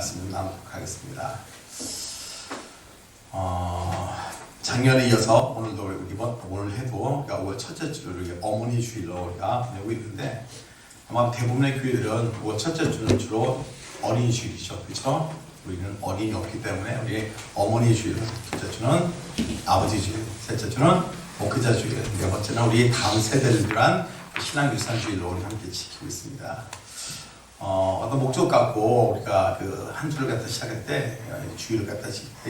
말씀 좀 나누도록 하겠습니다. 어, 작년에 이어서 오늘도 이번 오늘 해도 그러니까 5월 첫째 주를 어머니 주일로 우리가 보내고 있는데 아마 대부분의 교회들은 5월 첫째 주는 주로 어린이 주일이죠, 그렇죠? 우리는 어린이 없기 때문에 우리 어머니 주일, 둘째 주는 아버지 주일, 셋째 주는 목회자 주일, 네 번째는 우리 다음 세대를 위한 신앙 유산 주일로 우리 함께 지키고 있습니다. 어, 어떤 목적 갖고 우리가 그 한 주를 갖다 시작할 때 어, 주일을 갖다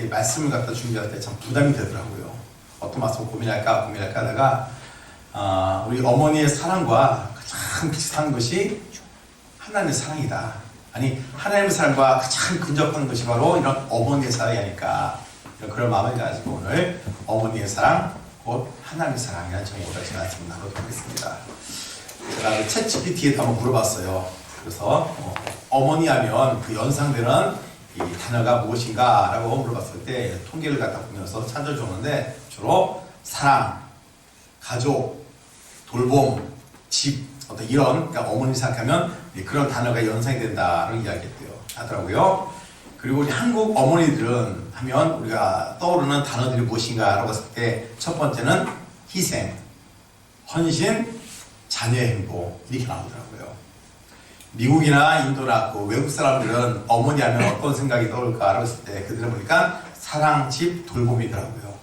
말씀을 갖다 준비할 때 참 부담이 되더라고요. 어떤 말씀 고민할까 고민할까 하다가 아, 우리 어머니의 사랑과 가장 비슷한 것이 하나님의 사랑이다. 아니 하나님의 사랑과 가장 근접한 것이 바로 이런 어머니의 사랑이 아닐까 이런 그런 마음을 가지고 오늘 어머니의 사랑 곧 하나님의 사랑이라는 제목으로 제가 말씀 나누도록 하겠습니다. 제가 그챗 GPT에 한번 물어봤어요. 그래서 어, 머니 하면 그 연상되는 이 단어가 무엇인가 라고 물어봤을 때 통계를 갖다 보면서 찾아줬는데 주로 사랑, 가족, 돌봄, 집 어떤 이런 그러니까 어머니 생각하면 예, 그런 단어가 연상이 된다는 이야기했대요. 하더라고요. 그리고 우리 한국 어머니들은 하면 우리가 떠오르는 단어들이 무엇인가라고 했을 때 첫 번째는 희생, 헌신, 자녀의 행복 이렇게 나오더라고요. 미국이나 인도나 그 외국 사람들은 어머니 하면 어떤 생각이 떠올까라고 했을 때 그들은 보니까 사랑, 집, 돌봄이더라고요.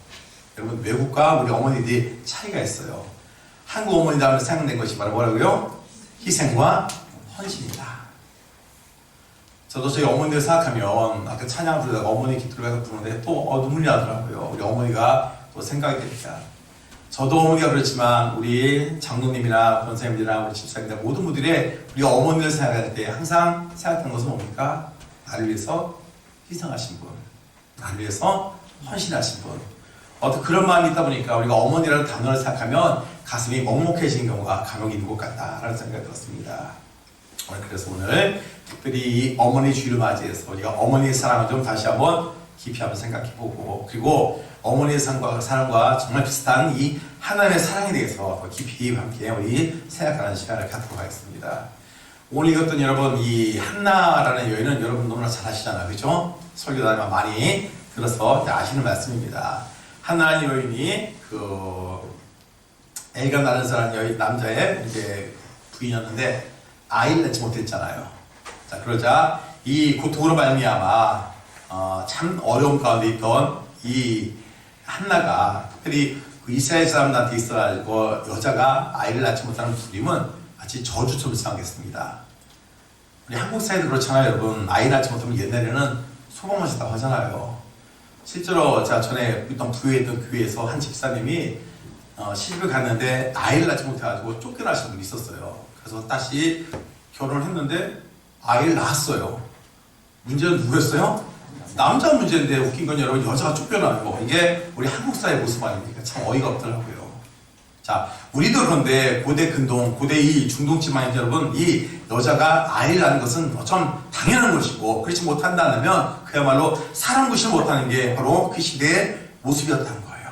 여러분 외국과 우리 어머니들이 차이가 있어요. 한국 어머니들 하면 생각된 것이 바로 뭐라고요? 희생과 헌신이다. 저도 저희 어머니를 생각하면 아까 찬양 부르다가 어머니 기도를 해서 부르는데 또 어, 눈물이 나더라고요. 우리 어머니가 또 생각이 됩니다. 저도 어머니가 그렇지만 우리 장로님이나 권사님들이나 우리 집사님들 모든 분들의 우리 어머니를 생각할 때 항상 생각하는 것은 뭡니까? 나를 위해서 희생하신 분, 나를 위해서 헌신하신 분. 어떤 그런 마음이 있다 보니까 우리가 어머니라는 단어를 생각하면 가슴이 먹먹해지는 경우가 간혹 있는 것 같다라는 생각이 들었습니다. 그래서 오늘 특별히 이 어머니 주일을 맞이해서 우리가 어머니의 사랑을 좀 다시 한번 깊이 한번 생각해보고 그리고 어머니의 사랑과, 사랑과 정말 비슷한 이 하나님의 사랑에 대해서 더 깊이 함께 우리 생각하는 시간을 갖도록 하겠습니다. 오늘 읽었던 여러분 이 한나라는 여인은 여러분 너무나 잘 아시잖아요, 그렇죠? 설교 다니면 많이 들어서 아시는 말씀입니다. 한나라는 여인이 그 애가 나는 사람 여인 남자의 이제 부인이었는데 아이를 낳지 못했잖아요. 자 그러자 이 고통으로 말미암아 어, 참 어려움 가운데 있던 이 한나가 특별히 그 이스라엘 사람들한테 있어야 그 여자가 아이를 낳지 못하는 부림은 마치 저주처럼 생각했습니다. 우리 한국 사회도 그렇잖아요, 여러분. 아이 낳지 못하면 옛날에는 소방 마셨다고 하잖아요. 실제로 제가 전에 부에 있던 교회에서 한 집사님이 어, 시집을 갔는데 아이를 낳지 못해가지고 쫓겨나신 분이 있었어요. 그래서 다시 결혼을 했는데 아이를 낳았어요. 문제는 누구였어요? 남자 문제인데 웃긴 건 여러분 여자가 쫓겨나요. 이게 우리 한국 사회 모습 아닙니까? 참 어이가 없더라고요. 자, 우리도 그런데 고대 근동, 고대 이 중동지만 여러분 이 여자가 아이를 낳는 것은 좀 당연한 것이고 그렇지 못한다면 그야말로 사람 구실 못하는 게 바로 그 시대의 모습이었다는 거예요.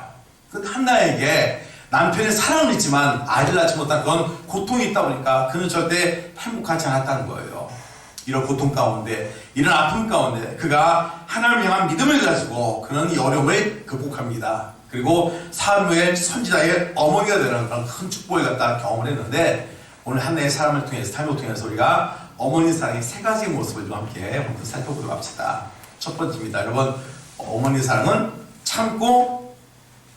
그 한나에게 남편의 사랑은 있지만 아이를 낳지 못한 그건 고통이 있다 보니까 그는 절대 행복하지 않았다는 거예요. 이런 고통 가운데, 이런 아픔 가운데 그가 하나님을 향한 믿음을 가지고 그는 이 어려움을 극복합니다. 그리고 사무엘 선지자의 어머니가 되는 그런 큰 축복을 갖다 경험을 했는데 오늘 한나의 사람을 통해서 삶을 통해서 우리가 어머니 사랑의 세 가지 모습을 좀 함께 살펴보도록 합시다. 첫 번째입니다. 여러분 어머니 사랑은 참고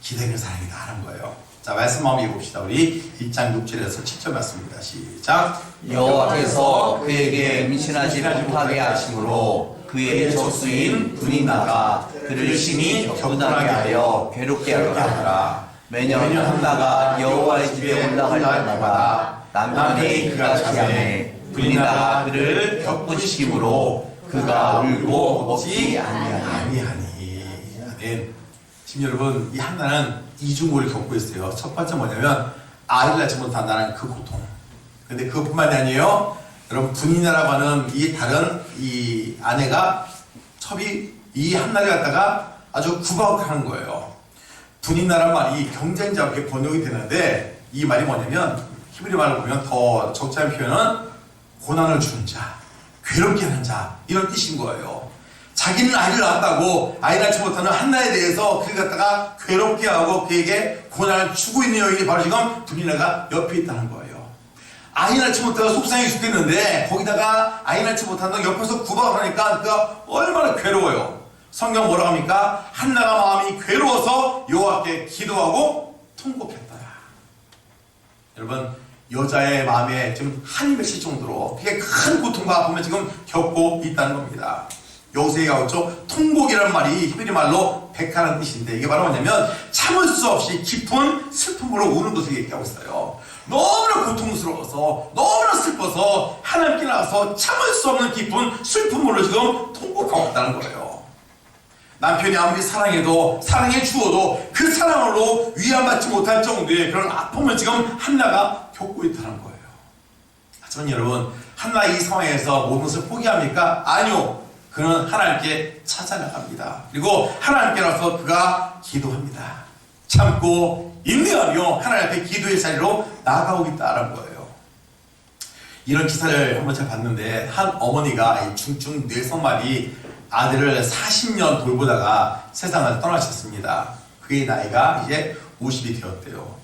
기다리는 사랑이다 하는 거예요. 자 말씀 한번 읽어봅시다. 우리 1장 6절에서 7절 말씀입니다. 시작. 여호와께서 그에게 임신하지 못하게 하심으로 그의 적수인 분인나가 그를 심히 격분하게 하여 괴롭게 하더라. 매년 한나가 여호와의 집에 올라갈 때마다 남편이 그가 자매 분인나가 그를 격분시키므로 그가 울고 먹지 아니하니 아니하니. 아멘. 지금 여러분 이 한나는 이중고를 겪고 있어요. 첫 번째 뭐냐면 아이를 낳지 못한다는 그 고통. 근데 그것뿐만이 아니에요. 여러분 분이나라고 하는 이 다른 이 아내가 첩이 이 한나를 갖다가 아주 구박하는 거예요. 분이나란 말이 경쟁자 이렇게 번역이 되는데 이 말이 뭐냐면 히브리 말을 보면 더 적절한 표현은 고난을 주는 자, 괴롭게 하는 자 이런 뜻인 거예요. 자기는 아이를 낳았다고 아이 낳지 못하는 한나에 대해서 그를 갖다가 괴롭게 하고 그에게 고난을 주고 있는 여인이 바로 지금 두리나가 옆에 있다는 거예요. 아이 낳지 못하고 속상해 죽겠는데 거기다가 아이 낳지 못한다고 옆에서 구박을 하니까 그가 얼마나 괴로워요. 성경 뭐라고 합니까? 한나가 마음이 괴로워서 여호와께 기도하고 통곡했다. 여러분 여자의 마음에 지금 한이 맺힐 정도로 되게 큰 고통과 아픔을 지금 겪고 있다는 겁니다. 얘기하고 있죠. 통곡이라는 말이 히브리 말로 백하는 뜻인데 이게 바로 뭐냐면 참을 수 없이 깊은 슬픔으로 우는 것을 얘기하고 있어요. 너무나 고통스러워서 너무나 슬퍼서 하나님께 나와서 참을 수 없는 깊은 슬픔으로 지금 통곡하고 있다는 거예요. 남편이 아무리 사랑해도 사랑해 주어도 그 사랑으로 위안받지 못할 정도의 그런 아픔을 지금 한나가 겪고 있다는 거예요. 하지만 여러분 한나 이 상황에서 모든 것을 포기합니까? 아니요. 그는 하나님께 찾아나갑니다. 그리고 하나님께 나서 그가 기도합니다. 참고 인내하며 하나님 앞에 기도의 자리로 나아가고 있다는 거예요. 이런 기사를 한번 제가 봤는데 한 어머니가 이 중증 뇌성마비 아들을 40년 돌보다가 세상을 떠나셨습니다. 그의 나이가 이제 50이 되었대요.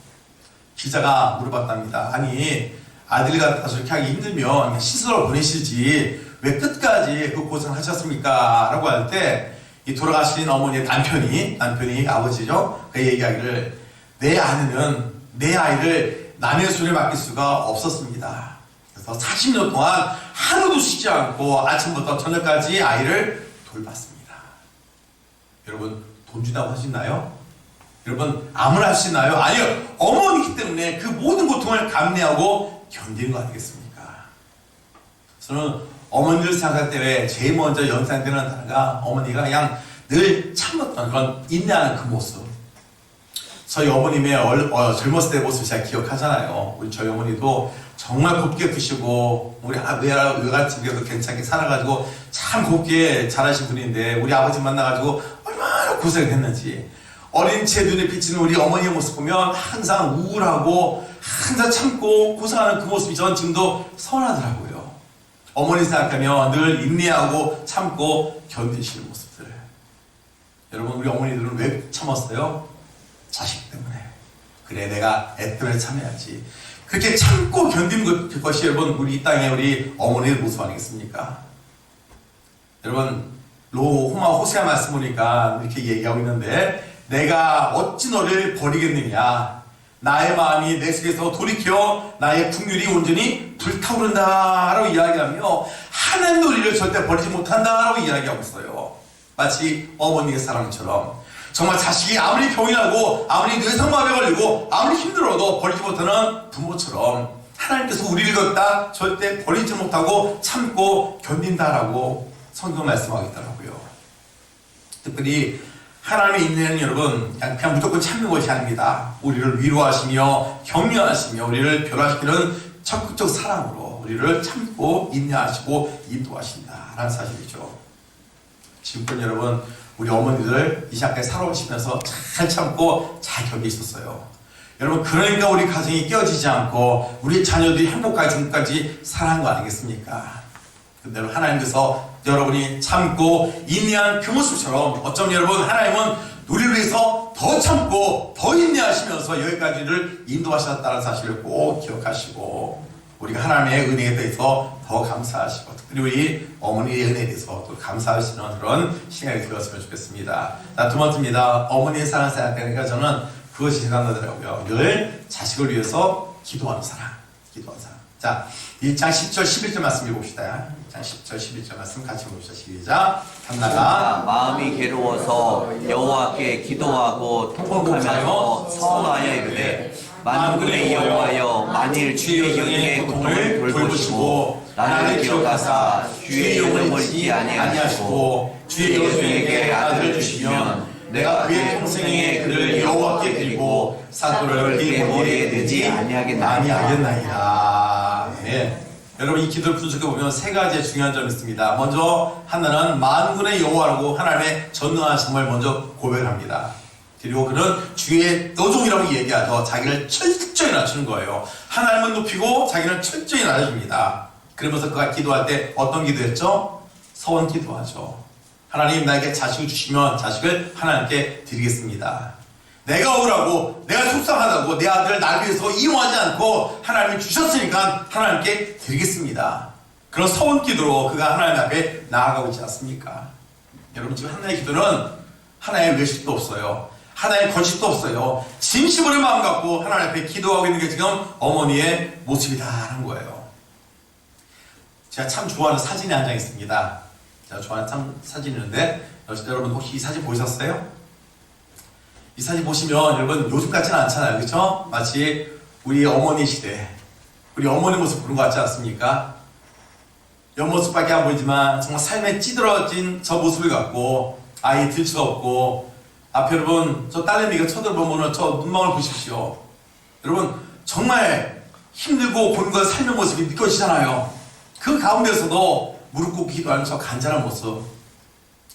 기자가 물어봤답니다. 아니 아들 갖다 저렇게 하기 힘들면 시설을 보내시지 왜 끝까지 그 고생을 하셨습니까? 라고 할 때 이 돌아가신 어머니의 남편이 남편이 아버지죠. 그 얘기하기를 내 아내는 내 아이를 남의 손에 맡길 수가 없었습니다. 그래서 40년 동안 하루도 쉬지 않고 아침부터 저녁까지 아이를 돌봤습니다. 여러분 돈 준다고 하시나요? 여러분 아무나 할 수 있나요? 아니요. 어머니기 때문에 그 모든 고통을 감내하고 견디는 거 아니겠습니까? 저는 어머니를 생각할 때 제일 먼저 연상되는 단어가 어머니가 그냥 늘 참았던 그런 인내하는 그 모습. 저희 어머님의 얼- 어, 젊었을 때 모습 제가 기억하잖아요. 우리 저희 어머니도 정말 곱게 드시고 우리 아- 외아 외갓집에도 괜찮게 살아가지고 참 곱게 자라신 분인데 우리 아버지 만나가지고 얼마나 고생을 했는지 어린 제 눈에 비치는 우리 어머니의 모습 보면 항상 우울하고 항상 참고 고생하는 그 모습이 전 지금도 서운하더라고요. 어머니 생각하면 늘 인내하고 참고 견디시는 모습들. 여러분 우리 어머니들은 왜 참았어요? 자식 때문에. 그래 내가 애 때문에 참아야지. 그렇게 참고 견디는 것- 그것이 여러분 우리 이 땅에 우리 어머니의 모습 아니겠습니까? 여러분 로 호마 호세아 말씀 보니까 이렇게 얘기하고 있는데 내가 어찌 너를 버리겠느냐 나의 마음이 내 속에서 돌이켜 나의 국률이 온전히 불타오른다라고 이야기하며 하나님 우리를 절대 버리지 못한다라고 이야기하고 있어요 마치 어머니의 사랑처럼 정말 자식이 아무리 병이 나고 아무리 뇌성마비에 걸리고 아무리 힘들어도 버리지 못하는 부모처럼 하나님께서 우리를 갖다 절대 버리지 못하고 참고 견딘다라고 성경 말씀하고 있더라고요. 특별히 하나님의 인내는 여러분 그냥, 무조건 참는 것이 아닙니다. 우리를 위로하시며 격려하시며 우리를 변화시키는 적극적 사랑으로 우리를 참고 인내하시고 인도하신다라는 사실이죠. 지금껏 여러분 우리 어머니들 이 시간까지 살아오시면서 잘 참고 잘 견디셨어요. 여러분 그러니까 우리 가정이 깨어지지 않고 우리 자녀들이 행복하게 지금까지 살아간 거 아니겠습니까? 근데 하나님께서 여러분이 참고 인내한 그 모습처럼 어쩜 여러분 하나님은 우리를 위해서 더 참고 더 인내하시면서 여기까지를 인도하셨다는 사실을 꼭 기억하시고 우리가 하나님의 은혜에 대해서 더 감사하시고 특별히 우리 어머니의 은혜에 대해서 또 감사하시는 그런 시간이 되었으면 좋겠습니다. 자, 두 번째입니다. 어머니의 사랑 생각하니까 저는 그것이 생각나더라고요. 늘 자식을 위해서 기도하는 사랑. 기도하는 사랑. 자, 1장 10절 11절 말씀 읽어봅시다. 1장 10절 11절 말씀 같이 봅시다. 시작. 한나가 마음이 괴로워서 여호와께 기도하고 통곡하면서 서원하여 이르되 만군의 여호와여 만일 주의 영의 고통을 돌보시고 나를 기억하사 주의 영을 멀지 아니하시고 주의 영에게 아들을 주시면 내가 그의 평생에 그를 여호와께 드리고 사도를 그의 머리에 넣지 아니하겠나이다. 네. 여러분 이 기도를 분석해 보면 세 가지의 중요한 점이 있습니다. 먼저 하나는 만군의 여호와라고 하나님의 전능하심을 먼저 고백합니다. 그리고 그는 주의 노종이라고 얘기하죠. 자기를 철저히 낮추는 거예요. 하나님은 높이고 자기는 철저히 낮아줍니다. 그러면서 그가 기도할 때 어떤 기도했죠? 서원 기도하죠. 하나님 나에게 자식을 주시면 자식을 하나님께 드리겠습니다. 내가 억울하고 내가 속상하다고 내 아들을 나를 위해서 이용하지 않고 하나님이 주셨으니까 하나님께 드리겠습니다. 그런 서원 기도로 그가 하나님 앞에 나아가고 있지 않습니까? 여러분 지금 하나의 기도는 하나의 외식도 없어요. 하나의 거짓도 없어요. 진심으로 마음 갖고 하나님 앞에 기도하고 있는 게 지금 어머니의 모습이다라는 거예요. 제가 참 좋아하는 사진이 한 장 있습니다. 제가 좋아하는 참 사진이 있는데 여러분 혹시 이 사진 보셨어요? 이 사진 보시면 여러분 요즘 같지는 않잖아요. 그렇죠? 마치 우리 어머니 시대 우리 어머니 모습 보는 것 같지 않습니까? 옆모습밖에 안 보이지만 정말 삶에 찌들어진 저 모습을 갖고 아이 들 수가 없고 앞에 여러분 저 딸내미가 쳐다보면 저 눈망울 보십시오. 여러분 정말 힘들고 고민과 삶의 모습이 느껴지잖아요. 그 가운데서도 무릎 꿇고 기도 하는 저 간절한 모습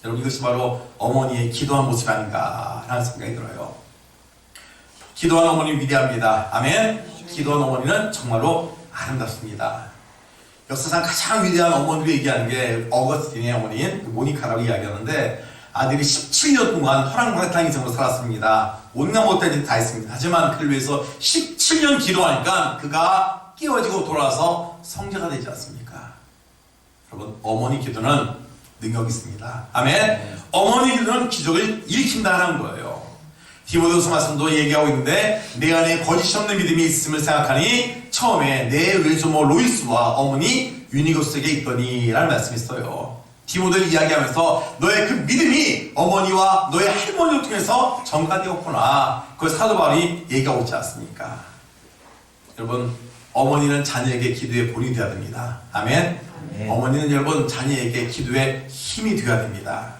여러분 이것이 바로 어머니의 기도한 모습 아닌가라는 생각이 들어요. 기도한 어머니 위대합니다. 아멘. 기도한 어머니는 정말로 아름답습니다. 역사상 가장 위대한 어머니를 얘기하는 게 어거스틴의 어머니인 그 모니카라고 이야기하는데 아들이 17년 동안 허랑방탕 인생으로 살았습니다. 온갖 못된 일다 했습니다. 하지만 그를 위해서 17년 기도하니까 그가 깨어지고 돌아와서 성자가 되지 않습니까? 여러분 어머니 기도는 능력이 있습니다. 아멘. 어머니 기도는 기적을 일으킨다는 거예요. 디모데후서 말씀도 얘기하고 있는데 내 안에 거짓 없는 믿음이 있음을 생각하니 처음에 내 외조모 로이스와 어머니 유니고스에게 있더니라는 말씀이 있어요. 디모데를 이야기하면서 너의 그 믿음이 어머니와 너의 할머니를 통해서 전가되었구나. 그걸 사도 바울이 얘기하고 있지 않습니까? 여러분 어머니는 자녀에게 기도의 본이 되어야 됩니다. 아멘. 아멘. 어머니는 여러분 자녀에게 기도의 힘이 되어야 됩니다.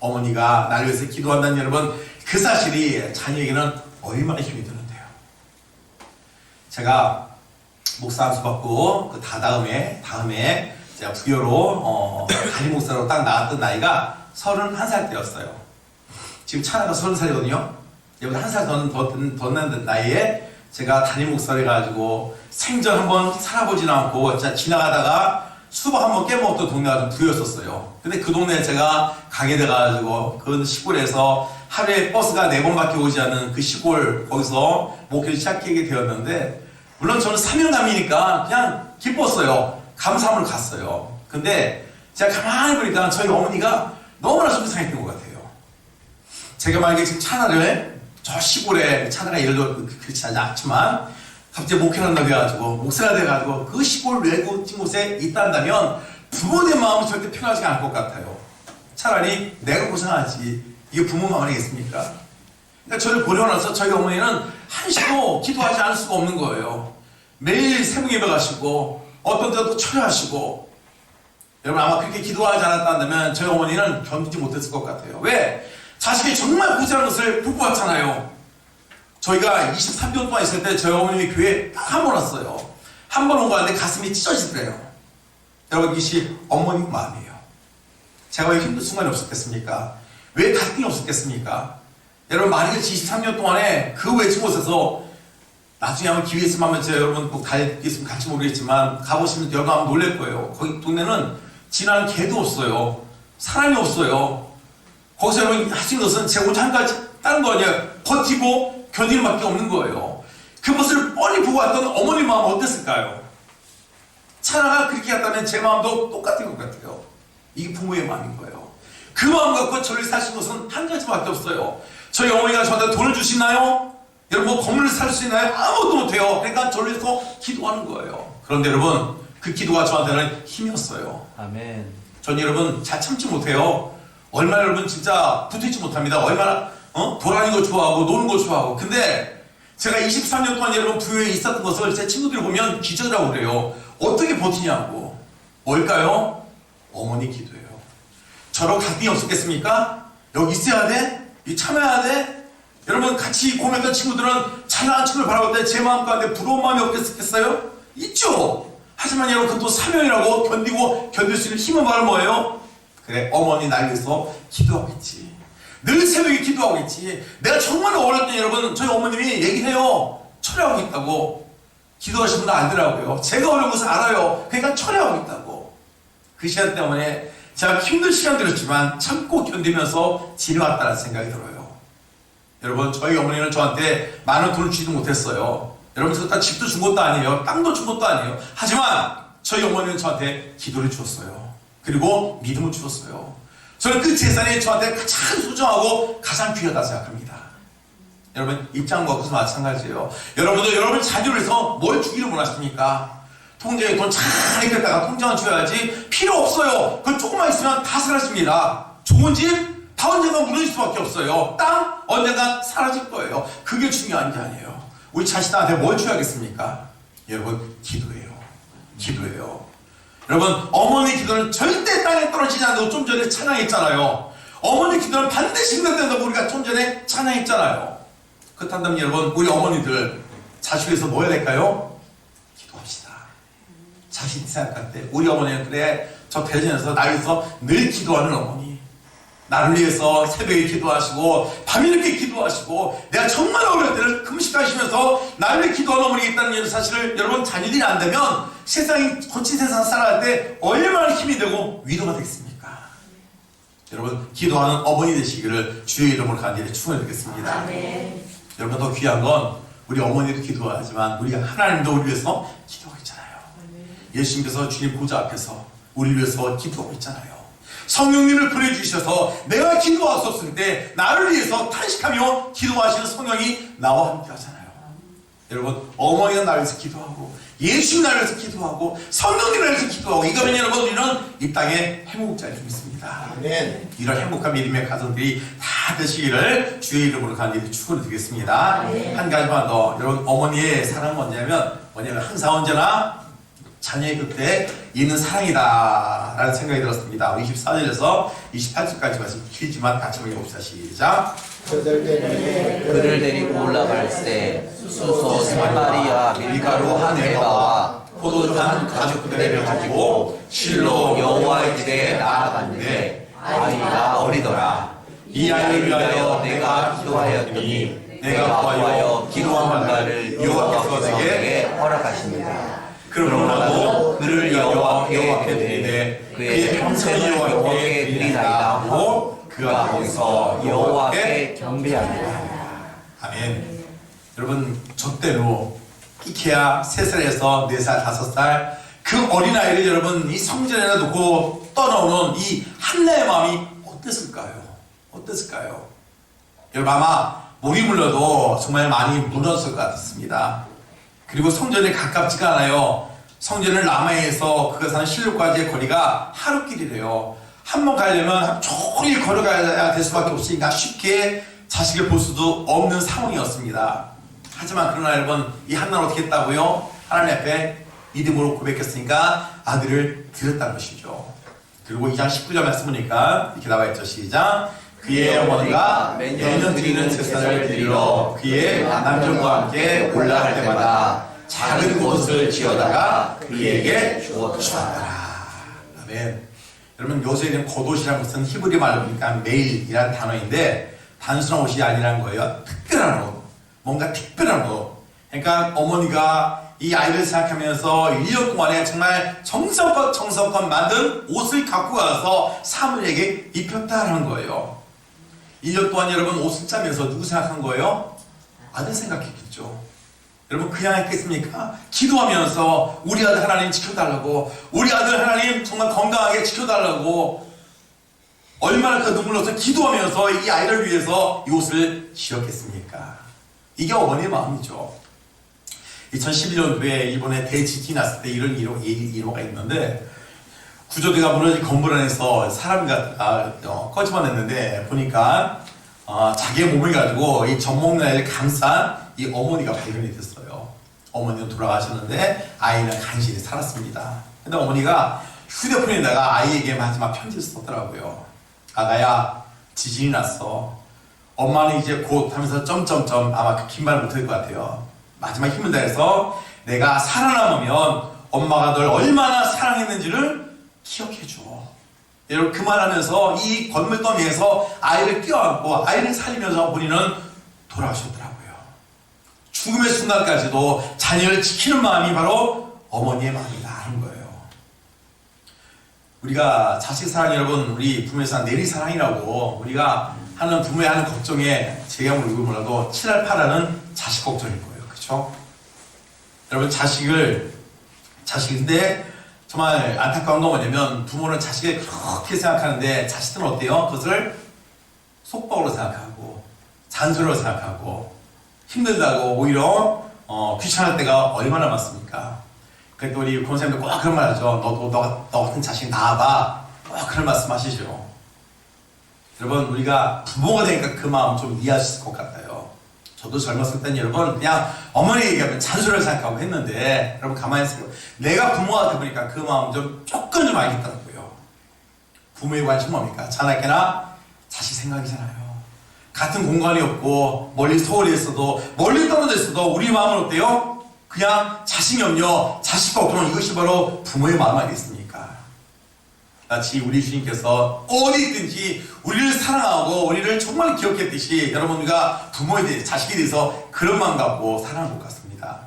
어머니가 나를 위해서 기도한다는 여러분 그 사실이 자녀에게는 얼마나 힘이 드는데요. 제가 목사 안수 받고 그 다다음에 다음에 제가 부여로 어, 담임 목사로 딱 나왔던 나이가 31살 때였어요. 지금 차나가 30살이거든요. 여러분 한살더 낳는 나이에 제가 담임 목사를 해가지고 생전 한번 살아보진 않고 진짜 지나가다가 수박 한 번 깨먹었던 동네가 좀 부여였었어요. 근데 그 동네에 제가 가게 돼가지고 그 시골에서 하루에 버스가 네 번밖에 오지 않는 그 시골 거기서 목회를 시작하게 되었는데 물론 저는 사명감이니까 그냥 기뻤어요. 감사함을 갔어요. 근데 제가 가만히 보니까 저희 어머니가 너무나 좀 이상했던 것 같아요. 제가 만약에 지금 차나를 저 시골에 차나가 예를 들어 그렇지 않지만 갑자기 목회를 한다고 해가지고 목사가 돼가지고 그 시골 외국진 곳에 있다면 부모의 마음은 절대 편하지 않을 것 같아요. 차라리 내가 고생하지 이게 부모 마음 아니겠습니까? 그러니까 저를 보내고 나서 저희 어머니는 한시도 기도하지 않을 수가 없는 거예요. 매일 새벽 예배 가시고 어떤 때도 철야하시고 여러분 아마 그렇게 기도하지 않았다면 저희 어머니는 견디지 못했을 것 같아요. 왜? 자식이 정말 고생하는 것을 보고 왔잖아요. 저희가 23년 동안 있을 때 저희 어머님이 교회 딱한 번 왔어요. 한 번 온 거 같는데 가슴이 찢어지더래요. 여러분 이것이 어머니 마음이에요. 제가 왜 힘든 순간이 없었겠습니까? 왜 갈등이 없었겠습니까? 여러분 만약에 23년 동안에 그 외진 곳에서 나중에 한번 기회 있으면 한번 제가 여러분 꼭 가있으면 같이 모르겠지만 가보시면 여러분 한번 놀랄 거예요. 거기 동네는 지나는 개도 없어요. 사람이 없어요. 거기서 여러분 하시는 것은 제 혼자 한 가지 다른 거 아니에요. 버티고 견디는 밖에 없는 거예요. 그 모습을 뻔히 보고 왔던 어머니 마음 어땠을까요? 차라가 그렇게 했다면 제 마음도 똑같은 것 같아요. 이게 부모의 마음인 거예요. 그 마음 갖고 저를 사신 것은 한 가지밖에 없어요. 저희 어머니가 저한테 돈을 주시나요? 여러분 뭐 건물을 살 수 있나요? 아무것도 못해요. 그러니까 저를 위해서 기도하는 거예요. 그런데 여러분 그 기도가 저한테는 힘이었어요. 아멘. 전 여러분 잘 참지 못해요. 얼마나 여러분 진짜 붙어있지 못합니다. 얼마나 어? 돌아다니는 거 좋아하고 노는 거 좋아하고. 근데 제가 23년 동안 여러분 부여에 있었던 것을 제 친구들이 보면 기적이라고 그래요. 어떻게 버티냐고. 뭘까요? 어머니 기도예요. 저런 갈등이 없었겠습니까? 여기 있어야 돼? 이 참아야 돼? 여러분 같이 공했던 친구들은 찬란한 춤을 바라볼 때 제 마음 가운데 부러운 마음이 없겠어요? 있죠. 하지만 여러분 그것도 사명이라고 견디고 견딜 수 있는 힘은 바로 뭐예요? 그래 어머니 날 위해서 기도하겠지. 늘 새벽에 기도하고 있지. 내가 정말 어렸을 때 여러분 저희 어머님이 얘기해요. 철회하고 있다고. 기도하신 분은 알더라고요. 제가 어려운 것을 알아요. 그러니까 철회하고 있다고. 그 시간 때문에 제가 힘든 시간들이었지만 참고 견디면서 지내왔다는 생각이 들어요. 여러분 저희 어머니는 저한테 많은 돈을 주지도 못했어요. 여러분 저다 집도 준 것도 아니에요. 땅도 준 것도 아니에요. 하지만 저희 어머니는 저한테 기도를 주었어요. 그리고 믿음을 주었어요. 저는 그 재산이 저한테 가장 소중하고 가장 귀하다 생각합니다. 여러분 입장과 그것도 마찬가지예요. 여러분도 여러분 자녀를 위해서 뭘 주기를 원하십니까? 통장에 돈잘 있겠다가 통장을 줘야지 필요 없어요. 그건 조금만 있으면 다 사라집니다. 좋은 집 다 언젠가 무너질 수밖에 없어요. 땅 언젠가 사라질 거예요. 그게 중요한 게 아니에요. 우리 자식들한테 뭘 줘야겠습니까? 여러분 기도해요. 기도해요. 여러분 어머니 기도는 절대 땅에 떨어지지 않고 좀 전에 찬양했잖아요. 어머니 기도는 반드시 응답된다고 우리가 좀 전에 찬양했잖아요. 그렇다면 여러분 우리 어머니들 자식 위해서 뭐 해야 될까요? 기도합시다. 자신 생각할 때 우리 어머니는 그래 저 대전에서 위해서 늘 기도하는 어머니 나를 위해서 새벽에 기도하시고 밤이렇게 기도하시고 내가 정말 어려울 때는 금식하시면서 나를 위해 기도하는 어머니가 있다는 사실을 여러분 자녀들이 안 되면 세상이 거친 세상 살아갈 때 얼마나 힘이 되고 위로가 되겠습니까? 여러분 기도하는 어머니 되시기를 주의 이름으로 간절히 축원드리겠습니다. 여러분 더 귀한 건 우리 어머니도 기도하지만 우리가 하나님도 우리 위해서 기도하고 있잖아요. 예수님께서 주님 보좌 앞에서 우리 위해서 기도하고 있잖아요. 성령님을 보내주셔서 내가 기도하셨을 때 나를 위해서 탄식하며 기도하시는 성령이 나와 함께 하잖아요. 여러분 어머니가 나를 위해서 기도하고 예수님 나를 위해서 기도하고 성령님 나를 위해서 기도하고 이거는 여러분 우리는 이 땅에 행복자일 수 있습니다. 아멘. 이런 행복한 믿음의 가정들이 다 되시기를 주의 이름으로 간절히 축원을 드리겠습니다. 한 가지만 더 여러분 어머니의 사랑은 뭐냐면 뭐냐면 항상 언제나 자녀의 곁에 있는 사랑이다 라는 생각이 들었습니다. 우리 24절에서 28절까지 말씀 길지만 같이 한번 읽어봅시다. 시작. 그를 데리고 올라갈 때 수소 사마리아 밀가루 한 해바와 포도주 한 가죽 부대를 가지고 실로 여호와의 집에 나아갔는데 아이가 어리더라 이 아이를 위하여 내가 기도하였더니 내가 구하여 기도한 바를 여호와께서 내게 허락하십니다 그러므로 그를 여호와께 드리되 그의 평생을 여호와께 드리나이다 하고 그가 거기서 여호와께 경배하니라 아멘. 여러분 저때로 이케아 3살에서 4살, 5살 그 어린 아이를 여러분 이 성전에다 놓고 떠나오는 이 한나의 마음이 어땠을까요? 어땠을까요? 여러분 아마 목이 물려도 정말 많이 무너졌을 것 같습니다. 그리고 성전에 가깝지가 않아요. 성전을 남해에서 그가 사는 실로까지의 거리가 하루길이래요. 한 번 가려면 종일 걸어가야 될 수밖에 없으니까 쉽게 자식을 볼 수도 없는 상황이었습니다. 하지만 그러나 여러분 이 한나는 어떻게 했다고요? 하나님 앞에 믿음으로 고백했으니까 아들을 드렸다는 것이죠. 그리고 2장 19절 말씀 보니까 이렇게 나와 있죠. 시작. 그의 어머니가 매년 드리는 제사를 드리러 그의 남편과 함께 올라갈 때마다 작은 곳을 지어다가 그에게 주었더라. 아멘. 여러분 요새는 겉옷이라는 것은 히브리 말로 보니까 메일이라는 단어인데 단순한 옷이 아니라는 거예요. 특별한 옷. 뭔가 특별한 옷. 그러니까 어머니가 이 아이를 생각하면서 1년 동안에 정말 정성껏 정성껏 만든 옷을 갖고 가서 사무엘에게 입혔다는 거예요. 1년 동안 여러분 옷을 짜면서 누구 생각한 거예요? 아들 생각했겠죠. 여러분 그냥 했겠습니까? 기도하면서 우리 아들 하나님 지켜달라고 우리 아들 하나님 정말 건강하게 지켜달라고 얼마나 그 눈물 넣어서 기도하면서 이 아이를 위해서 이 옷을 지었겠습니까? 이게 어머니의 마음이죠. 2011년도에 일본에 대지진이 났을 때 이런 일호, 이- 일호가 있는데 구조대가 무너진 건물 안에서 사람이 가 어, 꺼집어냈는데 보니까 어, 자기의 몸을 가지고 이 전목날을 감싼 이 어머니가 발견이 됐어요. 어머니는 돌아가셨는데 아이는 간신히 살았습니다. 근데 어머니가 휴대폰에다가 아이에게 마지막 편지를 썼더라고요. 아가야 지진이 났어. 엄마는 이제 곧 하면서 점점점 아마 그 긴말 못할 것 같아요. 마지막 힘을 다해서 내가 살아남으면 엄마가 널 얼마나 사랑했는지를 기억해줘. 여러분 그 말하면서 이 건물 더미에서 아이를 껴안고 아이를 살리면서 본인은 돌아가셨더라고요. 죽음의 순간까지도 자녀를 지키는 마음이 바로 어머니의 마음이다 하는 거예요. 우리가 자식 사랑 여러분 우리 사랑 내리 사랑이라고 우리가 하는 부모의 하는 걱정에 제가 모르고 몰라도 7할 8할은 자식 걱정일 거예요. 그렇죠? 여러분 자식을 자식인데 정말 안타까운 건 뭐냐면 부모는 자식을 그렇게 생각하는데 자식들은 어때요? 그것을 속박으로 생각하고 잔소리로 생각하고 힘들다고 오히려 어, 귀찮을 때가 얼마나 많습니까? 그러니까 우리 권사님도 꼭 그런 말 하죠. 너도 너, 너 같은 자식 낳아봐. 꼭 그런 말씀 하시죠. 여러분 우리가 부모가 되니까 그 마음 좀 있을 것 같아요. 저도 젊었을 땐 여러분 그냥 어머니 얘기하면 잔소리를 생각하고 했는데 여러분 가만히 있어요. 내가 부모가 되보니까 그 마음 좀 조금 좀 알겠더라고요. 부모의 관심 뭡니까? 자나깨나 자식 생각이잖아요. 같은 공간이 없고 멀리 서울에 있어도 멀리 떨어져 있어도 우리 마음은 어때요? 그냥 자식 염려, 자식 걱정 이것이 바로 부모의 마음 아니겠습니까? 마치 우리 주님께서 어디 있든지 우리를 사랑하고 우리를 정말 기억했듯이 여러분 우리가 부모에 대해 자식에 대해서 그런 마음 갖고 사랑한 것 같습니다.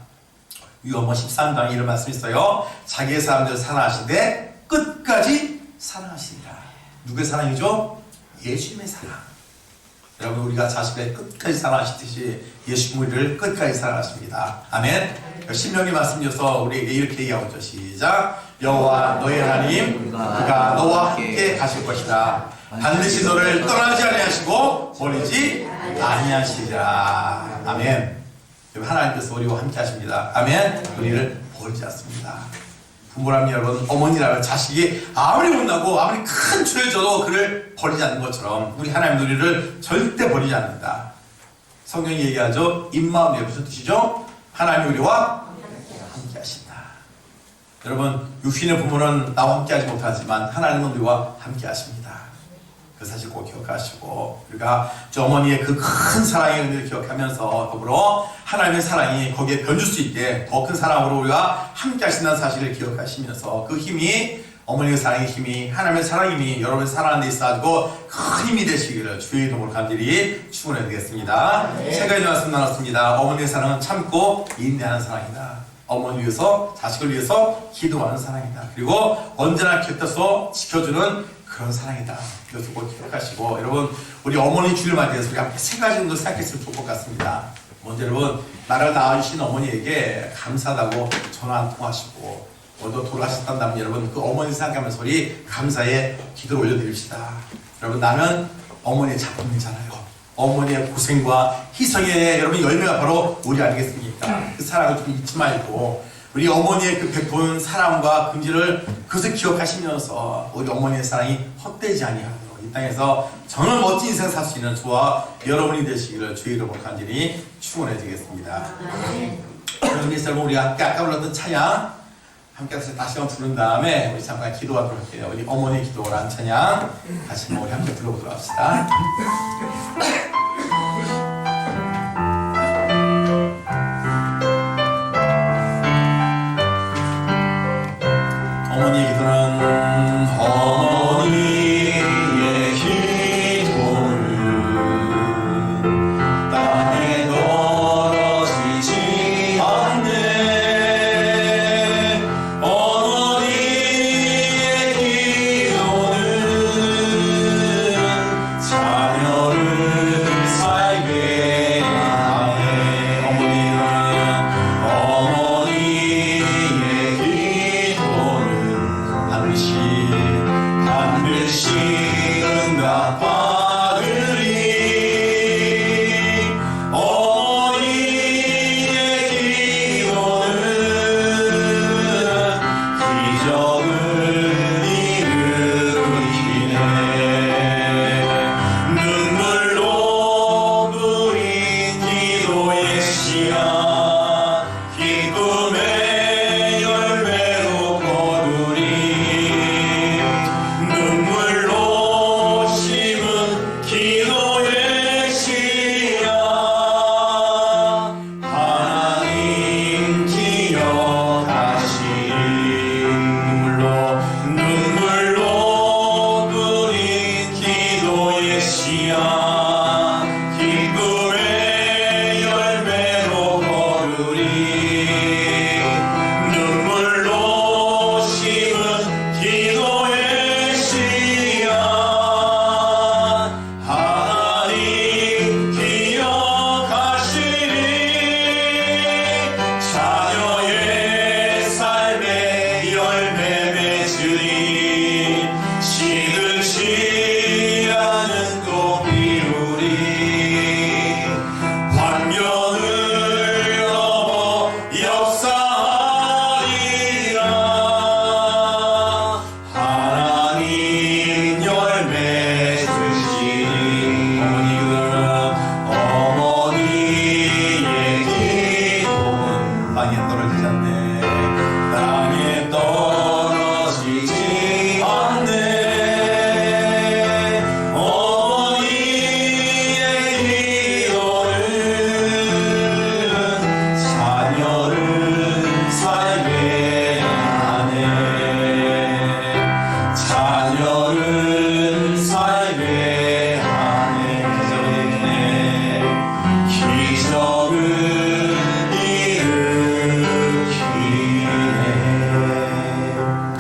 유어머 13장에 이런 말씀이 있어요. 자기의 사람들 사랑하시되 끝까지 사랑하시니라. 누구의 사랑이죠? 예수님의 사랑. 여러분 우리가 자식을 끝까지 사랑하시듯이 예수님 우리를 끝까지 사랑하십니다. 아멘. 신명기 말씀이어서 우리에게 이렇게 얘기하고 있죠. 시작. 여호와 너의 하나님 그가 너와 함께 가실 것이다. 반드시 너를 떠나지 아니하시고 버리지 아니하시리라. 아멘. 하나님께서 우리와 함께 하십니다. 아멘. 우리를 버리지 않습니다. 부모라면 여러분, 어머니라면 자식이 아무리 못나고 아무리 큰 죄를 져도 그를 버리지 않는 것처럼 우리 하나님 우리를 절대 버리지 않는다. 성경이 얘기하죠. 입마음 무슨 뜻이죠? 하나님 우리와 함께 하신다. 여러분, 육신의 부모는 나와 함께 하지 못하지만 하나님은 우리와 함께 하십니다. 그 사실 꼭 기억하시고 우리가 저 어머니의 그 큰 사랑의 의미를 기억하면서 더불어 하나님의 사랑이 거기에 변줄 수 있게 더 큰 사랑으로 우리가 함께 하신다는 사실을 기억하시면서 그 힘이 어머니의 사랑의 힘이 하나님의 사랑의 힘이 여러분의 사랑하는 데 있어가지고 큰 힘이 되시기를 주의 이름으로 간절히 축원해 드리겠습니다. 세 가지 말씀 나눴습니다. 어머니의 사랑은 참고 인내하는 사랑이다. 어머니 위해서 자식을 위해서 기도하는 사랑이다. 그리고 언제나 곁에서 지켜주는 그런 사랑이다. 이것을 꼭 기억하시고 여러분 우리 어머니 주일 맞이해서 우리 함께 세 가지 정도 생각했으면 좋을 것 같습니다. 먼저 여러분 나를 낳으신 어머니에게 감사하다고 전화 한 통하시고 오늘도 돌아가셨다면 여러분 그 어머니 생각하면서 우리 감사의 기도를 올려드립시다. 여러분 나는 어머니의 작품이잖아요. 어머니의 고생과 희생의 여러분 열매가 바로 우리 아니겠습니까? 그 사랑을 좀 잊지 말고 우리 어머니의 그 베푼 사랑과 긍지를 그것을 기억하시면서 우리 어머니의 사랑이 헛되지 아니하도록 이 땅에서 정말 멋진 인생 살 수 있는 저와 여러분이 되시기를 주의 이름으로 간절히 축원해 드리겠습니다. 여러분 이 여러분 우리 아까 아까 불렀던 찬양 함께 다시 한번 부른 다음에 우리 잠깐 기도하도록 할게요. 우리 어머니 기도란 찬양 다시 한번 우리 함께 불러보도록 합시다.